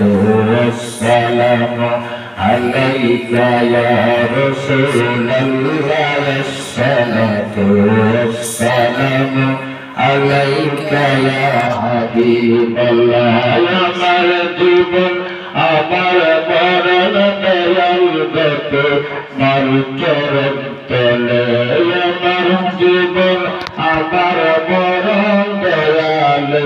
والسلام عليك يا رسول الله الصلاة والسلام عليك يا حبيب الله يا مرجب أمر مرنا يلبك مرجب تلا يا مرجب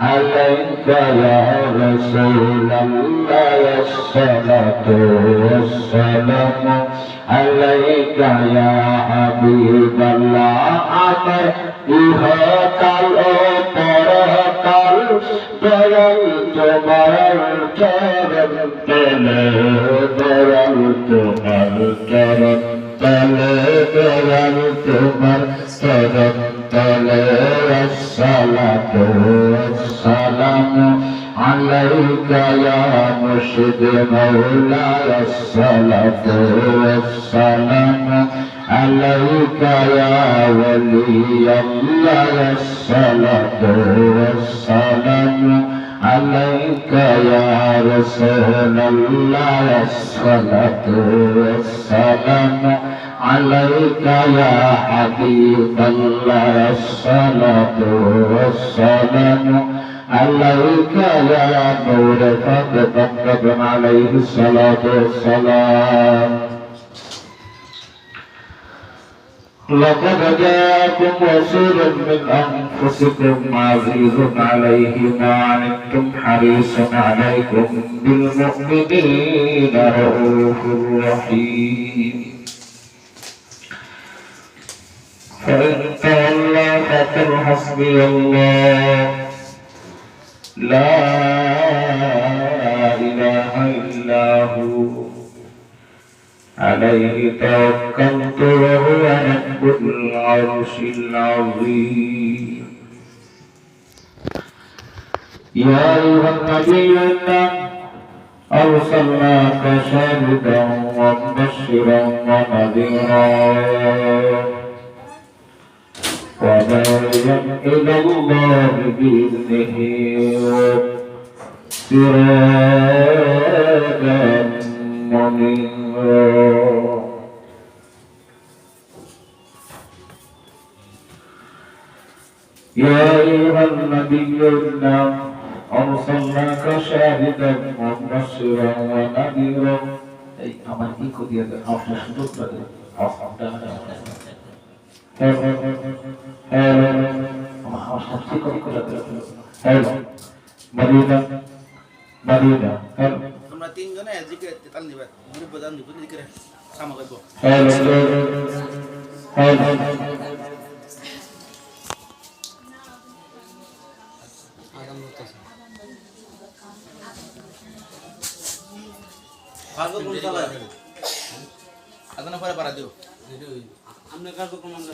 عليك يا رسول الله الصلاة والسلام عليك يا حبيب الله আমার ইহকাল ও পরকাল দয়াল তোমার চরণ তলে দয়াল তোমার চরণ তলে দয়াল তোমার চরণ تلي الصلاة والسلام عليك يا مرشد مولاي الصلاة والسلام عليك يا ولي الله الصلاة والسلام عليك يا عليك يا حبيب الله الصلاة والسلام عليك يا نور فقد عليه الصلاة والسلام لقد جاءكم رسول من أنفسكم عزيز عليه ما عنتم حريص عليكم بالمؤمنين رؤوف رحيم فإن تولى فقل حسبي الله لا إله إلا هو عليه توكلت وهو رب العرش العظيم يا أيها النبي إنا أرسلناك شاهدا ومبشرا ونذيرا إلى الله بالسهير سراجا منيرا يا أيها النبي إنا أرسلناك شاهدا ومبشرا ونذيرا أي أمان إيكو ديال أو حدود بدل أو حدود আমার ঠিক করে করে মদিনা হ্যালো তোমরা তিনজনে এদিকে তাল নিবে গ্রুপ প্রধান দিব সামা করব কোন আদানা পরে পারা দিও। আমরা কার্যক্রম আমরা